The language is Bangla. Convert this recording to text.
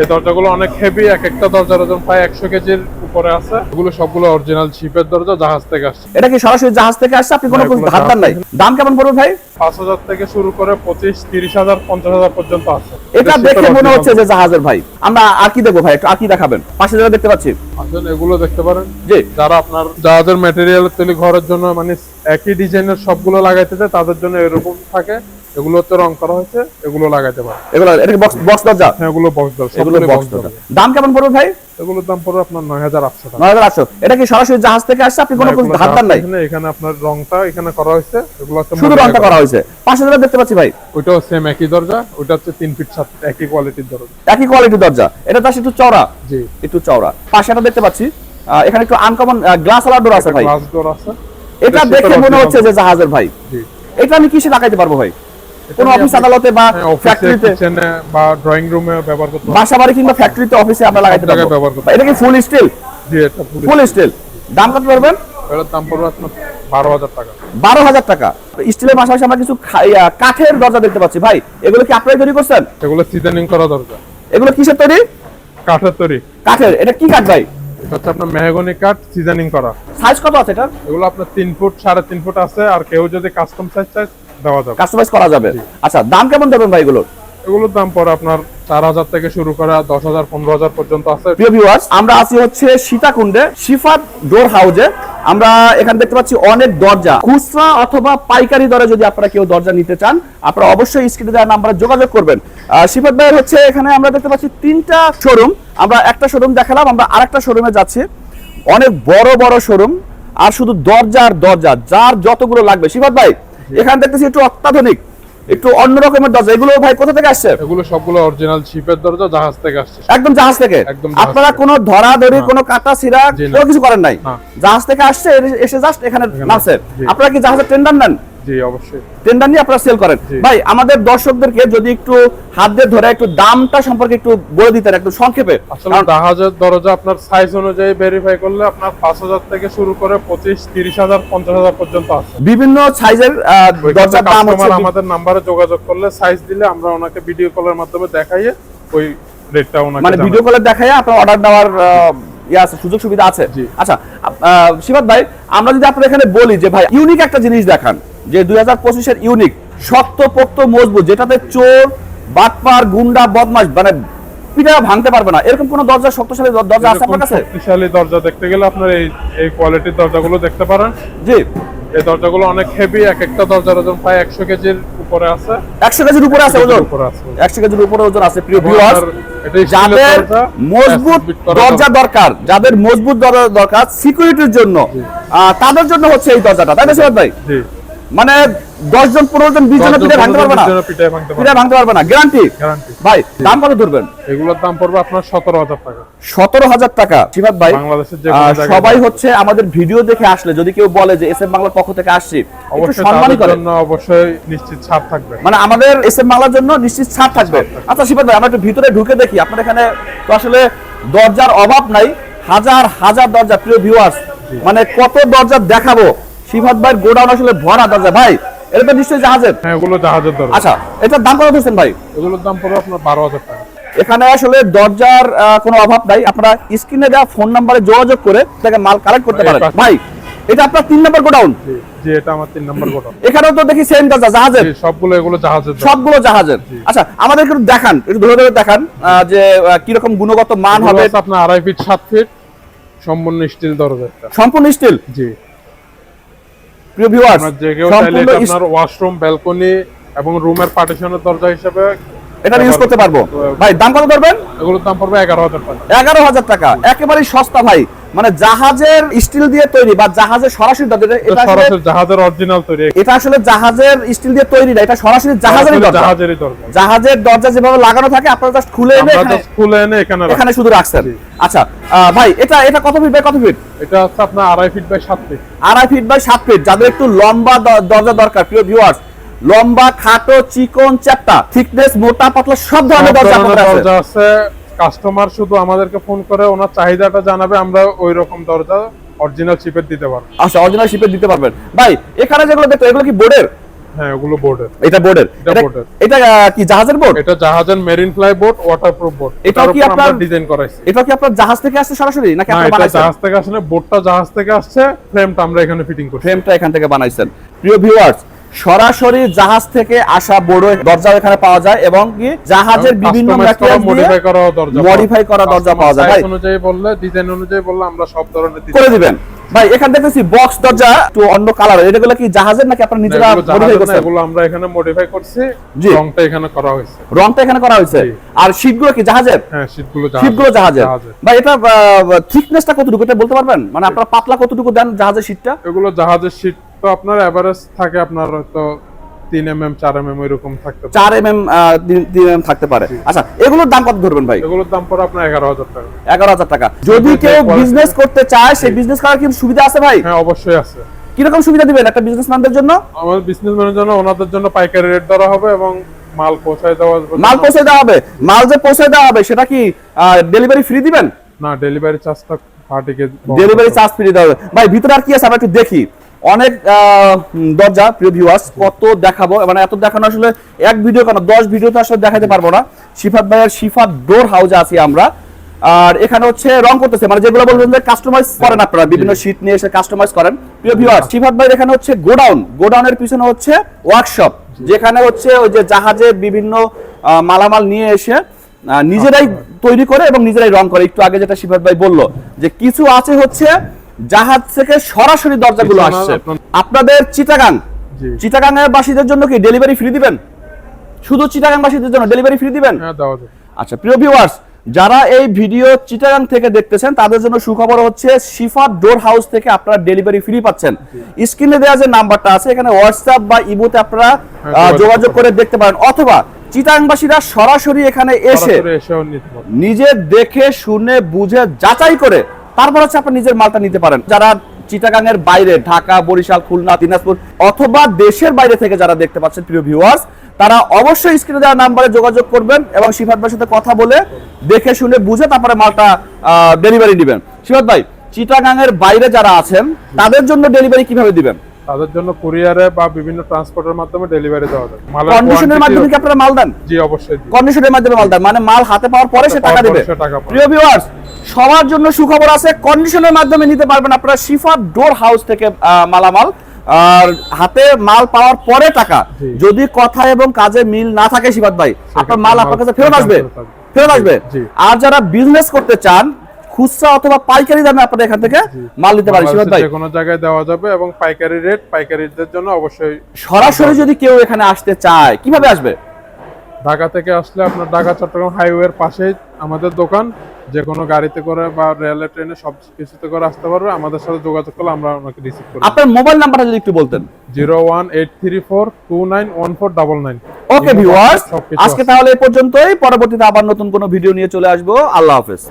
এই দরজাগুলো অনেক হেভি এক একটা দরজার ওজন প্রায় একশো কেজির উপরে আছে। এগুলো সবগুলো অরিজিনাল শিপের দরজা জাহাজ থেকে আসছে। এটা কি সরাসরি জাহাজ থেকে আসছে? আপনি কোনো দেন নাই। দাম কেমন পড়বে ভাই? পাঁচ হাজার থেকে শুরু করে পঁচিশ তিরিশ হাজার পঞ্চাশ হাজার পর্যন্ত আছে। এটা দেখে মনে হচ্ছে যে জাহাজের ভাই। আমরা আর কি দেখব ভাই? একটু আর কি দেখাবেন? পাশে যেটা দেখতে পাচ্ছি। আসেন এগুলো দেখতে পারেন। জি। যারা আপনার জাহাজের ম্যাটেরিয়াল তৈরি ঘরের জন্য মানে একই ডিজাইনের সবগুলো লাগাইতে চায় তাদের জন্য এরকম থাকে। এগুলো হচ্ছে রং করা হয়েছে এগুলো লাগাইতে পারে। এগুলো এটা বক্স বক্স দরজা? হ্যাঁ এগুলো বক্স দরজা এগুলো বক্স দরজা। দাম কেমন পড়বে ভাই? এগুলোর দাম পড়বে আপনার নয় হাজার আটশো টাকা। নয় হাজার আটশো। এটা কি সরাসরি জাহাজ থেকে আসছে? আপনি কোনো হাত দেন নাই? এখানে আপনার রংটা এখানে করা হয়েছে এগুলো হচ্ছে শুধু রংটা করা হয়েছে। পাশে যেটা দেখতে পাচ্ছি ভাই। ওইটাও সেম একই দরজা ওইটা হচ্ছে তিন ফিট সাত একই কোয়ালিটির দরজা। একই কোয়ালিটির দরজা। এটা তার একটু চওড়া। জি। একটু চওড়া। পাশে দেখতে পাচ্ছি। এখানে একটু আনকমন গ্লাস ডোর আছে ভাই। গ্লাস ডোর আছে। এটা এটা দেখে মনে হচ্ছে যে জাহাজের ভাই। জি। এটা আমি কিসে লাগাইতে পারব ভাই? কোনো অফিস আদালতে বা ফ্যাক্টরিতে বা ড্রয়িং রুমে ব্যবহার করতে বাসা বাড়ি কিংবা ফ্যাক্টরিতে অফিসে আমরা লাগাইতে পারব। এটা কি ফুল স্টিল জি এটা ফুল স্টিল দাম কত পারবেন এটার দাম পড়বে আপনার বারো হাজার টাকা। বারো হাজার টাকা। স্টিলের পাশাপাশি আমরা কিছু কাঠের দরজা দেখতে পাচ্ছি। ভাই এগুলো কি আপনারাই তৈরি করছেন? এগুলো সিজনিং করা দরজা। এগুলো কিসের তৈরি? কাঠের তৈরি। কাঠের। এটা কি কাঠ ভাই? এটা হচ্ছে আপনার মেহগনি কাঠ সিজনিং করা। সাইজ কত আছে এটা এগুলো আপনার তিন ফুট সাড়ে তিন ফুট আছে। আর কেউ যদি কাস্টম সাইজ চায় দেওয়া যাবে। কাস্টমাইজ করা যাবে। আচ্ছা দাম কেমন দেবেন ভাই এগুলোর? এগুলোর দাম পড়ে আপনার চার হাজার থেকে শুরু করে দশ হাজার পনেরো হাজার পর্যন্ত আছে। প্রিয় ভিউয়ার্স আমরা আছি হচ্ছে সীতাকুণ্ডে শিফাত ডোর হাউজে আমরা এখানে দেখতে পাচ্ছি অনেক দরজা। খুচরা অথবা পাইকারি দরে যদি আপনারা কেউ দরজা নিতে চান আপনারা অবশ্যই স্ক্রিনে দেওয়া নাম্বারে যোগাযোগ করবেন। শিফাত ভাইয়ের হচ্ছে এখানে আমরা দেখতে পাচ্ছি তিনটা শোরুম আমরা একটা শোরুম দেখালাম আমরা আরেকটা শোরুমে যাচ্ছি। অনেক বড় বড় শোরুম আর শুধু দরজা আর দরজা যার যতগুলো লাগবে। শিফাত ভাই এখানে দেখতেছি একটু অত্যাধুনিক একটু অন্য রকমের দরজা। এগুলো ভাই কোথা থেকে আসছে? এগুলো সবগুলো অরিজিনাল শিপের দরজা জাহাজ থেকে আসছে। একদম জাহাজ থেকে? একদম আপনারা কোনো ধরাধরি ধরি কোনো কাটা সিরা কোনো কিছু করেন নাই? জাহাজ থেকে আসছে এসে জাস্ট এখানে এখানে, নামছে। আপনারা কি জাহাজের টেন্ডার নেন? জি অবশ্যই। টেন্ডার নিয়ে আপনারা সেল করেন। ভাই আমাদের দর্শকদেরকে যদি একটু হাত দিয়ে ধরে একটু দামটা সম্পর্কে একটু বলে দিতেন একটু সংক্ষেপে। আসলে জাহাজের দরজা আপনার সাইজ অনুযায়ী ভেরিফাই করলে আপনার পাঁচ হাজার থেকে শুরু করে পঁচিশ তিরিশ হাজার পঞ্চাশ হাজার পর্যন্ত আছে। বিভিন্ন সাইজের দরজার দাম আমাদের নাম্বারে যোগাযোগ করলে সাইজ দিলে আমরা ওনাকে ভিডিও কলের মাধ্যমে দেখাইয়ে ওই রেটটা ওনাকে মানে ভিডিও কলে দেখায় আপনার অর্ডার দেওয়ার ইয়ে আছে সুযোগ সুবিধা আছে। আচ্ছা শিবাদ ভাই আমরা যদি আপনার এখানে বলি যে ভাই ইউনিক একটা জিনিস দেখান। যে দুই হাজার পঁচিশের ইউনিক শক্ত পোক্ত মজবুত যেটাতে চোর বাটপার গুন্ডা বদমাস মানে পিঠা ভাঙতে পারবে না। এরকম কোন দরজা শক্তিশালী দরজা আছে আপনার কাছে? শক্তিশালী দরজা দেখতে গেলে আপনার এই এই কোয়ালিটির দরজাগুলো দেখতে পারেন। জি। এই দরজাগুলো অনেক হেভি এক একটা দরজার ওজন প্রায় একশো কেজির উপরে আছে। একশো কেজির উপরে আছে ওজন? উপরে আছে। একশো কেজির উপরে ওজন আছে প্রিয় ভিউয়ার্স যাদের মজবুত দরজা দরকার যাদের মজবুত দরজা দরকার সিকিউরিটির জন্য তাদের জন্য হচ্ছে এই দরজাটা তাই না ভাই? জি। মানে দশ জন পনেরো জন বিশ জন দরজা পিঠে ভাঙতে পারবে না? পিঠে ভাঙতে পারবে না? গ্যারান্টি ভাই দাম কত ধরবেন? এগুলোর দাম পড়বে আপনার সতেরো হাজার টাকা। সতেরো হাজার টাকা। শিবাদ ভাই সবাই হচ্ছে আমাদের ভিডিও দেখে আসলে যদি কেউ বলে যে এস এম বাংলার পক্ষ থেকে আসছি অবশ্যই সম্মানই অবশ্যই নিশ্চিত ছাড় থাকবে। মানে আমাদের এস এম বাংলার জন্য নিশ্চিত ছাড় থাকবে। আচ্ছা শিবাদ ভাই আমরা একটু ভিতরে ঢুকে দেখি। আপনার এখানে তো আসলে দরজার অভাব নাই। হাজার হাজার দরজা প্রিয় ভিউয়ার্স মানে কত দরজা দেখাবো? শিবাদ ভাইয়ের গোডাউন আসলে ভরা দরজা। ভাই এটা তো নিশ্চয়ই জাহাজের। হ্যাঁ এগুলো জাহাজের দরজা। আচ্ছা এটার দাম কত দিচ্ছেন ভাই? এগুলোর দাম পড়বে আপনার বারো হাজার টাকা। এখানে আসলে দরজার কোনো অভাব নাই। আপনারা স্ক্রিনে দেওয়া ফোন নাম্বারে যোগাযোগ করে থেকে মাল কালেক্ট করতে পারেন। ভাই এটা আপনার তিন নম্বর গোডাউন? জি এটা আমার তিন নম্বর গোডাউন। এখানেও তো দেখি সেম দরজা জাহাজের। সবগুলো এগুলো জাহাজের সবগুলো জাহাজের। আচ্ছা আমাদের একটু দেখান একটু ধরে ধরে দেখান যে আহ, কীরকম গুণগত মান হবে। আপনার আড়াই ফিট সাত ফিট সম্পূর্ণ স্টিল দরজা সম্পূর্ণ স্টিল জি। প্রিয় ভিউয়ার্স সম্পূর্ণ আপনার ওয়াশরুম ব্যালকনি এবং রুমের পার্টিশনের দরজা হিসেবে এটা ইউজ করতে পারব। ভাই দাম কত ধরবেন? এগুলোর দাম পড়বে এগারো হাজার টাকা। এগারো হাজার টাকা। একেবারেই সস্তা ভাই। মানে জাহাজের স্টিল দিয়ে তৈরি বা জাহাজের সরাসরি এটা সরাসরি জাহাজের অরিজিনাল তৈরি। এটা আসলে জাহাজের স্টিল দিয়ে তৈরি না এটা সরাসরি জাহাজেরই সরাসরি দরজা। জাহাজেরই দরজা। জাহাজের দরজা যেভাবে লাগানো থাকে আপনারা জাস্ট খুলে এনে এখানে- খুলে এনে এখানে এখানে শুধু রাখছেন। আচ্ছা ভাই এটা এটা কত ফিট বাই কত ফিট এটা হচ্ছে আপনার আড়াই ফিট বাই সাত ফিট আড়াই ফিট বাই সাত ফিট যাদের একটু লম্বা দরজা দরকার প্রিয় ভিউয়ার্স লম্বা খাটো চিকন চ্যাপ্টা থিকনেস মোটা পাতলা সব ধরনের দরজা আছে। কাস্টমার শুধু আমাদেরকে ফোন করে ওনার চাহিদাটা জানাবে আমরা ওই রকম দরজা অরিজিনাল চিপের দিতে পারব। আচ্ছা অরিজিনাল শিপে দিতে পারবেন। ভাই এখানে যেগুলো দেখতে এগুলো কি বোর্ডের হ্যাঁ ওগুলো বোর্ডের এটা বোর্ডের এটা board-এর। এটা কি জাহাজের বোর্ড এটা জাহাজের marine ply board waterproof board এটা কি আপনার- ডিজাইন করাইছি। এটা কি আপনার জাহাজ থেকে আসছে সরাসরি নাকি না আপনারা এটা বানাইছেন? জাহাজ থেকে আসলে বোর্ডটা জাহাজ থেকে আসছে ফ্রেমটা আমরা এখানে ফিটিং করছি। ফ্রেমটা এখান থেকে বানাইছেন। প্রিয় ভিউয়ার্স সরাসরি জাহাজ থেকে আসা বড় দরজা এখানে পাওয়া যায় এবং কি জাহাজের বিভিন্ন মডিফাই করা দরজা modify করা দরজা পাওয়া যায়। ভাই- অনুযায়ী বললে ডিজাইন অনুযায়ী বললে আমরা সব ধরনের করে দিবেন। ভাই এখান দেখতেছি বক্স দরজা একটু অন্য কালার এটাগুলো কি জাহাজের নাকি আপনারা নিজেরা মডিফাই করছেন? এগুলো আমরা এখানে মডিফাই করছি। রংটা এখানে করা হয়েছে। রংটা এখানে করা হয়েছে। আর শীটগুলো কি জাহাজের? হ্যাঁ শীটগুলো শীটগুলো জাহাজের। জাহাজের। ভাই এটা থিকনেসটা কতটুকু? এটা বলতে পারবেন? মানে আপনারা পাতলা কতটুকু দেন জাহাজের শীটটা এগুলো জাহাজের শীট তো আপনার এভারেজ থাকে আপনার হয়তো তিন এম এম চার এম এম এরকম থাকতে চার এম এম তিন এম থাকতে পারে। আচ্ছা এগুলোর দাম কত ধরবেন ভাই? এগুলোর দাম পড়ে আপনার এগারো হাজার টাকা। এগারো হাজার টাকা। যদি কেউ বিজনেস করতে চায় সেই বিজনেস করার কি সুবিধা আছে ভাই? হ্যাঁ অবশ্যই আছে। কীরকম সুবিধা দিবেন একটা বিজনেসম্যানদের জন্য? আমাদের বিজনেসম্যানের জন্য ওনাদের জন্য পাইকারি রেট ধরা হবে এবং মাল পৌঁছায় দেওয়া মাল পৌঁছে দেওয়া হবে। মাল যে পৌঁছে দেওয়া হবে সেটা কি ডেলিভারি ফ্রি দিবেন? না ডেলিভারি চার্জটা ডেলিভারি চার্জ ফ্রি দেওয়া হবে। ভাই ভিতরে আর কি আছে? আমরা একটু দেখি। অনেক দরজা প্রিয় ভিউয়ার্স কত দেখাবো? মানে এত দেখানো আসলে এক ভিডিও কেন? দশ ভিডিও তো আসলে দেখাতে পারব না। শিফাত ভাইয়ের শিফাত ডোর হাউজে আছি আমরা। আর এখানে হচ্ছে রং করতেছে মানে যেগুলো বলবেন যে কাস্টমাইজ করেন আপনারা বিভিন্ন শীট নিয়ে এসে কাস্টমাইজ করেন। প্রিয় ভিউয়ার্স শিফাত ভাইয়ের এখানে হচ্ছে গোডাউন। গোডাউনের পিছনে হচ্ছে ওয়ার্কশপ যেখানে হচ্ছে ওই যে জাহাজে বিভিন্ন মালামাল নিয়ে এসে নিজেরাই তৈরি করে এবং নিজেরাই রং করে। একটু আগে যেটা শিফাত ভাই বলল যে কিছু আছে হচ্ছে জাহাজ থেকে সরাসরি দরজাগুলো আসছে। আপনাদের চিটাগাং। চিটাগাং এর বাসীদের জন্য কি ডেলিভারি ফ্রি দিবেন? শুধু চিটাগাং বাসীদের জন্য ডেলিভারি ফ্রি দিবেন? হ্যাঁ আচ্ছা প্রিয় ভিউয়ার্স যারা এই ভিডিও চিটাগাং থেকে দেখতেছেন তাদের জন্য সুখবর হচ্ছে শিফা ডোর হাউস থেকে আপনারা ডেলিভারি ফ্রি পাচ্ছেন। স্ক্রিনে দেওয়া যে নাম্বারটা আছে এখানে হোয়াটসঅ্যাপ বা ইমোতে আপনারা হ্যাঁ, যোগাযোগ করে দেখতে পারেন। অথবা চিটাংবাসীরা সরাসরি এখানে এসে নিজে দেখে শুনে বুঝে যাচাই করে তারপর হচ্ছে আপনি নিজের মালটা নিতে পারেন। যারা চিটাগাং এর বাইরে ঢাকা বরিশাল খুলনা দিনাজপুর অথবা দেশের বাইরে থেকে যারা দেখতে পাচ্ছেন প্রিয় ভিউয়ার্স তারা অবশ্যই স্ক্রিনে দেওয়া নাম্বারে যোগাযোগ করবেন এবং শিফাত ভাইয়ের সাথে কথা বলে দেখে শুনে বুঝে তারপরে মালটা ডেলিভারি দিবেন শিফাত ভাই চিটাগাং এর বাইরে যারা আছেন তাদের জন্য ডেলিভারি কীভাবে দিবেন? তাদের জন্য কুরিয়ারে বা বিভিন্ন ট্রান্সপোর্টের মাধ্যমে ডেলিভারি দেওয়া যায়। মালের কন্ডিশনের মাধ্যমে কি আপনারা মাল দেন? জি অবশ্যই। কন্ডিশনের মাধ্যমে মাল দেন। মানে মাল হাতে পাওয়ার পরে সে টাকা দিবে। প্রিয় ভিউয়ার্স সবার জন্য সুখবর আছে। কন্ডিশনের মাধ্যমে নিতে পারবেন আপনারা শিফা ডোর হাউস থেকে মালামাল। আর হাতে মাল পাওয়ার পরে টাকা। যদি কথা এবং কাজে মিল না থাকে শিফাত ভাই আপনার মাল আপনার কাছে ফেরত আসবে। ফেরত আসবে। আর যারা বিজনেস করতে চান খুচরা অথবা পাইকারি দামে আপনাদের এখান থেকে মাল নিতে পারেন বাংলাদেশের ভাই কোনো জায়গায় দেওয়া যাবে এবং পাইকারি রেট পাইকারিদের জন্য অবশ্যই সরাসরি যদি কেউ এখানে আসতে চায় কীভাবে আসবে? ঢাকা থেকে আসলে আপনার ঢাকা চট্টগ্রাম হাইওয়ের পাশেই আমাদের দোকান যে কোনো গাড়িতে করে বা রেলে ট্রেনে সব কিছুতে করে আসতে পারবে। আমাদের সাথে যোগাযোগ করলে আমরা ওনাকে রিসিভ করব। আপনার মোবাইল নাম্বারটা যদি একটু বলতেন। Zero one eight three four two nine one four double nine. Okay viewers আজকে তাহলে এই পর্যন্তই। পরবর্তীতে আবার নতুন কোনো ভিডিও নিয়ে চলে আসব। আল্লাহ হাফেজ।